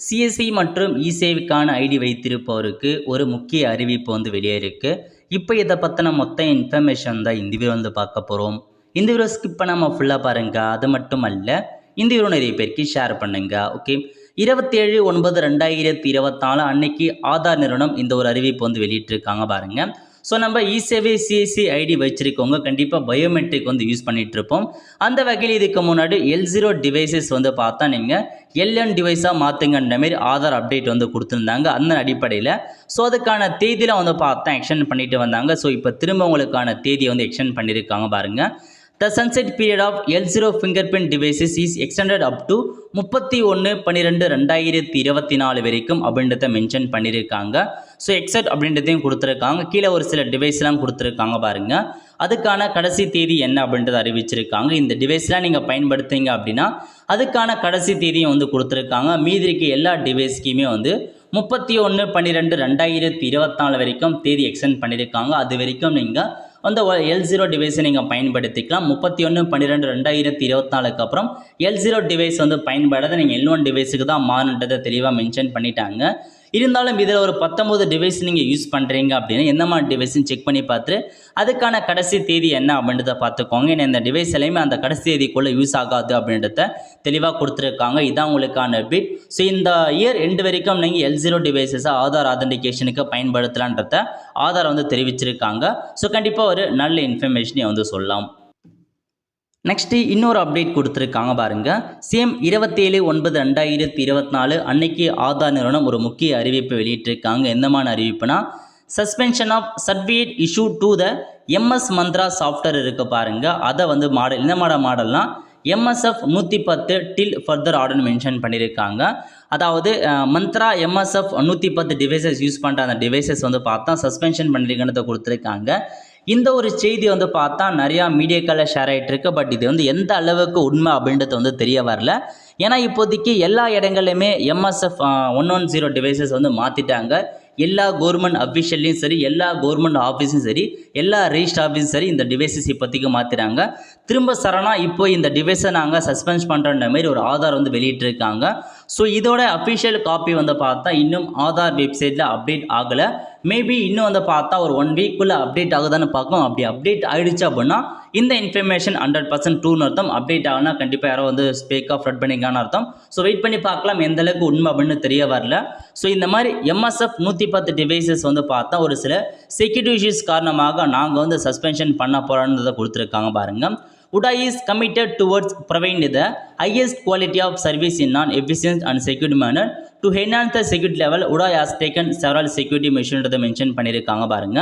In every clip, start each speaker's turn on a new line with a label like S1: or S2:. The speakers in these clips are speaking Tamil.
S1: சிஎஸ்சி மற்றும் இசேவைக்கான ஐடி வைத்திருப்பவருக்கு ஒரு முக்கிய அறிவிப்பு வந்து வெளியே இருக்கு இப்போ இதை பற்றின மொத்த இன்ஃபர்மேஷன் தான் இந்த வீடியோ வந்து பார்க்க போகிறோம் இந்த வீடியோ ஸ்கிப் பண்ணாமல் ஃபுல்லாக பாருங்க. அது மட்டும் அல்ல இந்த வீடியோ நிறைய பேருக்கு ஷேர் பண்ணுங்க ஓகே இருபத்தேழு ஒன்பது ரெண்டாயிரத்தி இருபத்தாலு அன்னைக்கு ஆதார் நிறுவனம் இந்த ஒரு அறிவிப்பு வந்து வெளியிட்டிருக்காங்க பாருங்கள் ஸோ நம்ம இசேவை சிஎஸ்சி ஐடி வச்சிருக்கவங்க கண்டிப்பாக பயோமெட்ரிக் வந்து யூஸ் பண்ணிகிட்டு இருப்போம் அந்த வகையில் இதுக்கு முன்னாடி எல் ஜீரோ டிவைசஸ் வந்து பார்த்தா நீங்கள் எல்என் டிவைஸாக மாற்றுங்கன்ற மாரி ஆதார் அப்டேட் வந்து கொடுத்துருந்தாங்க அந்த அடிப்படையில். ஸோ அதுக்கான தேதியில் வந்து பார்த்தா எக்ஸ்டெண்ட் பண்ணிட்டு வந்தாங்க. ஸோ இப்போ திரும்ப உங்களுக்கான தேதியை வந்து எக்ஸ்டெண்ட் பண்ணியிருக்காங்க பாருங்கள் the sunset period of L zero finger print devices is extended up to முப்பத்தி ஒன்று பன்னிரெண்டு ரெண்டாயிரத்தி இருபத்தி நாலு வரைக்கும் அப்படின்றத மென்ஷன் பண்ணியிருக்காங்க ஸோ எக்ஸட் அப்படின்றதையும் கொடுத்துருக்காங்க. கீழே ஒரு சில டிவைஸ்லாம் கொடுத்துருக்காங்க பாருங்கள் அதுக்கான கடைசி தேதி என்ன அப்படின்றத அறிவிச்சிருக்காங்க. இந்த டிவைஸ்லாம் நீங்கள் பயன்படுத்துங்க அப்படின்னா அதுக்கான கடைசி தேதியும் வந்து கொடுத்துருக்காங்க. மீதி இருக்க எல்லா டிவைஸ்க்குமே வந்து முப்பத்தி ஒன்று பன்னிரெண்டு ரெண்டாயிரத்தி இருபத்தாலு வரைக்கும் தேதி எக்ஸ்டெண்ட் பண்ணியிருக்காங்க. அது வரைக்கும் நீங்கள் அந்த எல் ஜீரோ டிவைஸை நீங்கள் பயன்படுத்திக்கலாம். முப்பத்தி ஒன்று பன்னிரெண்டு ரெண்டாயிரத்தி இருபத்தாலுக்கு அப்புறம் எல் ஜீரோ டிவைஸ் வந்து பயன்படாத நீங்கள் எல் ஒன் டிவைஸுக்கு தான் மாறுன்றதை தெளிவாக மென்ஷன் பண்ணிட்டாங்க. இருந்தாலும் இதில் ஒரு பத்தொம்போது டிவைஸ் நீங்கள் யூஸ் பண்ணுறீங்க அப்படின்னா எந்த மாதிரி டிவைஸ்னு செக் பண்ணி பார்த்துட்டு அதுக்கான கடைசி தேதி என்ன அப்படின்றத பார்த்துக்கோங்க. ஏன்னா இந்த டிவைஸ் எல்லாமே அந்த கடைசி தேதிக்குள்ளே யூஸ் ஆகாது அப்படின்றத தெளிவாக கொடுத்துருக்காங்க. இதான் உங்களுக்கான பிட் ஸோ இந்த இயர் எண்டு வரைக்கும் நீங்கள் எல் ஜீரோ டிவைசஸை ஆதார் ஆதென்டிகேஷனுக்கு பயன்படுத்தலான்றத ஆதார் வந்து தெரிவிச்சிருக்காங்க. ஸோ கண்டிப்பாக ஒரு நல்ல இன்ஃபர்மேஷனை வந்து சொல்லலாம். நெக்ஸ்ட்டு இன்னொரு அப்டேட் கொடுத்துருக்காங்க பாருங்க. சேம் இருபத்தேழு ஒன்பது ரெண்டாயிரத்தி இருபத்தி நாலு அன்னைக்கு ஆதார் நிறுவனம் ஒரு முக்கிய அறிவிப்பு வெளியிட்டிருக்காங்க. எந்தமான அறிவிப்புனா suspension of certificate issue to the MS Mantra software இருக்கு பாருங்கள் அதை வந்து மாடல் இந்த மாட மாடல்லாம் எம்எஸ்எஃப் நூற்றி பத்து டில் ஃபர்தர் ஆர்டர் மென்ஷன் பண்ணியிருக்காங்க அதாவது மந்த்ரா எம்எஸ்எஃப் நூற்றி பத்து டிவைசஸ் யூஸ் பண்ணுற அந்த டிவைசஸ் வந்து பார்த்தா சஸ்பென்ஷன் பண்ணியிருக்கன்றதை கொடுத்துருக்காங்க. இந்த ஒரு செய்தி வந்து பார்த்தா நிறையா மீடியாக்களில் ஷேர் ஆகிட்டு இருக்கு. பட் இது வந்து எந்த அளவுக்கு உண்மை அப்படின்றது வந்து தெரிய வரல. ஏன்னா இப்போதைக்கு எல்லா இடங்கள்லையுமே MSF one one zero devices வந்து மாற்றிட்டாங்க எல்லா கவர்மெண்ட் அஃபிஷியல்லையும் சரி எல்லா கவர்மெண்ட் ஆஃபீஸும் சரி எல்லா ரிஜிஸ்டர் ஆஃபீஸும் சரி இந்த டிவைசஸ் இப்போதைக்கு மாற்றிறாங்க திரும்ப சரணாக இப்போ இந்த டிவைஸை நாங்கள் சஸ்பென்ஸ் பண்ணுறன்ற மாதிரி ஒரு ஆதார் வந்து வெளியிட்டிருக்காங்க. ஸோ இதோட அஃபிஷியல் காப்பி வந்து பார்த்தா இன்னும் ஆதார் வெப்சைட்டில் அப்டேட் ஆகலை. மேபி இன்னும் வந்து பார்த்தா ஒரு ஒன் வீக்குள்ளே அப்டேட் ஆகுதான்னு பார்க்கும் அப்படி அப்டேட் ஆகிடுச்சு அப்படின்னா இந்த இன்ஃபர்மேஷன் ஹண்ட்ரட் பர்சன்ட் டூன்னு அர்த்தம். அப்டேட் ஆகுனா கண்டிப்பாக யாரோ வந்து ஸ்பேக்காக ஃப்ரெட் பண்ணிக்கான அர்த்தம். ஸோ வெயிட் பண்ணி பார்க்கலாம் எந்த அளவுக்கு உண்மை அப்படின்னு தெரிய வரல. ஸோ இந்த மாதிரி எம்எஸ்எஃப் நூற்றி பத்து டிவைசஸ் வந்து பார்த்தா ஒரு சில செக்யூரிட்டி இஷ்யூஸ் காரணமாக நாங்கள் வந்து சஸ்பென்ஷன் பண்ண போகிறோன்றதை கொடுத்துருக்காங்க பாருங்கள் UDA is committed towards providing the highest quality of service in an efficient and secure manner. To enhance the security level UIDAI has taken several security measures mention பண்ணியிருக்காங்க பாருங்க.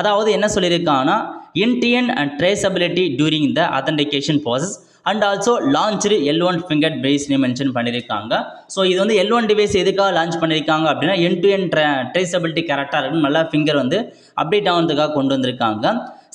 S1: அதாவது என்ன சொல்லியிருக்காங்கன்னா Indian and traceability during the authentication process and also launch L one finger பேஸ்னு mention பண்ணியிருக்காங்க. ஸோ இது வந்து எல் ஒன் டிவைஸ் எதுக்காக லான்ச் பண்ணியிருக்காங்க அப்படின்னா என் டு என் ட்ரேசபிலிட்டி கரெக்டாக இருக்கும் நல்லா ஃபிங்கர் வந்து அப்டேட் ஆகிறதுக்காக கொண்டு வந்திருக்காங்க.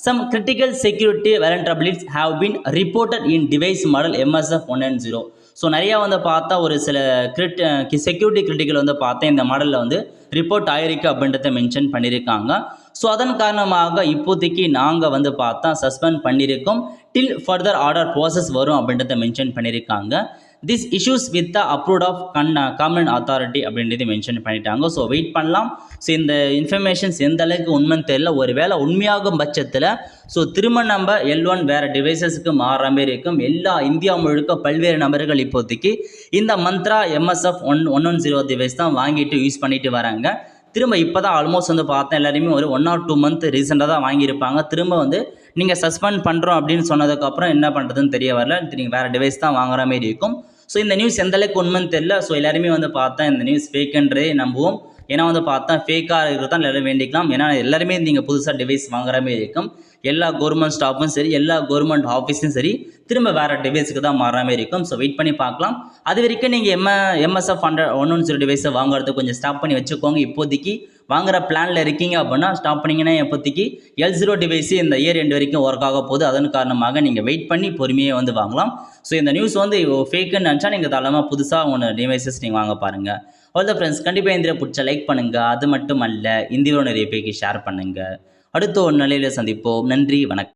S1: Some critical security vulnerabilities have been reported in device model MSF 190. So நிறையா வந்து பார்த்தா ஒரு சில கிரிட் செக்யூரிட்டி கிரிட்டிக்கல் வந்து பார்த்தேன் இந்த மாடலில் வந்து ரிப்போர்ட் ஆயிருக்கு அப்படின்றத மென்ஷன் பண்ணியிருக்காங்க ஸோ அதன் காரணமாக இப்போதைக்கு நாங்கள் வந்து பார்த்தா சஸ்பெண்ட் பண்ணியிருக்கோம் டில் ஃபர்தர் ஆர்டர் ப்ராசஸ் வரும் அப்படின்றத மென்ஷன் பண்ணியிருக்காங்க this issues with the approved of con common authority அப்படின்றது மென்ஷன் பண்ணிட்டாங்க. ஸோ வெயிட் பண்ணலாம். ஸோ இந்த இன்ஃபர்மேஷன்ஸ் எந்த அளவுக்கு உண்மைன்னு தெரியல. ஒரு வேளை உண்மையாகும் பட்சத்தில் ஸோ திரும்ப நம்ம எல் ஒன் வேறு டிவைசஸ்க்கு மாறுற மாதிரி இருக்கும். எல்லா இந்தியா முழுக்க பல்வேறு நபர்கள் இப்போதைக்கு இந்த Mantra MSF one one one zero device தான் வாங்கிட்டு யூஸ் பண்ணிட்டு வராங்க. திரும்ப இப்போ தான் ஆல்மோஸ்ட் வந்து பார்த்தேன் எல்லாருமே ஒரு ஒன் ஆர் டூ மந்த் ரீசெண்டாக தான் வாங்கியிருப்பாங்க. திரும்ப வந்து நீங்கள் சஸ்பெண்ட் பண்ணுறோம் அப்படின்னு சொன்னதுக்கப்புறம் என்ன பண்ணுறதுன்னு தெரிய வரல. நீங்கள் வேறு டிவைஸ் தான் வாங்குற மாதிரி இருக்கும். ஸோ இந்த நியூஸ் எந்தளவுக்கு உண்மைன்னு தெரியல. ஸோ எல்லாருமே வந்து பார்த்தா இந்த நியூஸ் ஃபேக்குன்றதே நம்புவோம். ஏன்னா வந்து பார்த்தா ஃபேக்காக இருக்கிறது தான் எல்லாரும் வேண்டிக்கலாம். ஏன்னா எல்லாருமே நீங்கள் புதுசாக டிவைஸ் வாங்குற மாதிரி இருக்கும். எல்லா கவர்மெண்ட் ஸ்டாஃபும் சரி எல்லா கவர்மெண்ட் ஆஃபீஸும் சரி திரும்ப வேறு டிவைஸுக்கு தான் மாறுற மாதிரி இருக்கும். ஸோ வெயிட் பண்ணி பார்க்கலாம். அது வரைக்கும் நீங்கள் MA MSF hundred one one zero டிவைஸை வாங்குறதுக்கு கொஞ்சம் ஸ்டாப் பண்ணி வச்சுக்கோங்க. இப்போதைக்கு வாங்குற பிளானில் இருக்கீங்க அப்படின்னா ஸ்டாப் பண்ணிங்கன்னா இப்போதைக்கு எல் ஜீரோ டிவைஸ் இந்த இயர் எண்டு வரைக்கும் ஒர்க் ஆக போகுது. அதன் காரணமாக நீங்கள் வெயிட் பண்ணி பொறுமையாக வந்து வாங்கலாம். ஸோ இந்த நியூஸ் வந்து ஃபேக்குன்னு நினச்சா நீங்கள் தாராளமாக புதுசாக ஒன்று டிவைசஸ் நீங்கள் வாங்க பாருங்கள் அவ்வளோ ஃப்ரெண்ட்ஸ் கண்டிப்பாக இந்த பிடிச்ச லைக் பண்ணுங்கள் அது மட்டும் அல்ல இந்தியாவில் நிறைய பேருக்கு ஷேர் பண்ணுங்கள் அடுத்த ஒரு நிலையில் சந்திப்போம். நன்றி வணக்கம்.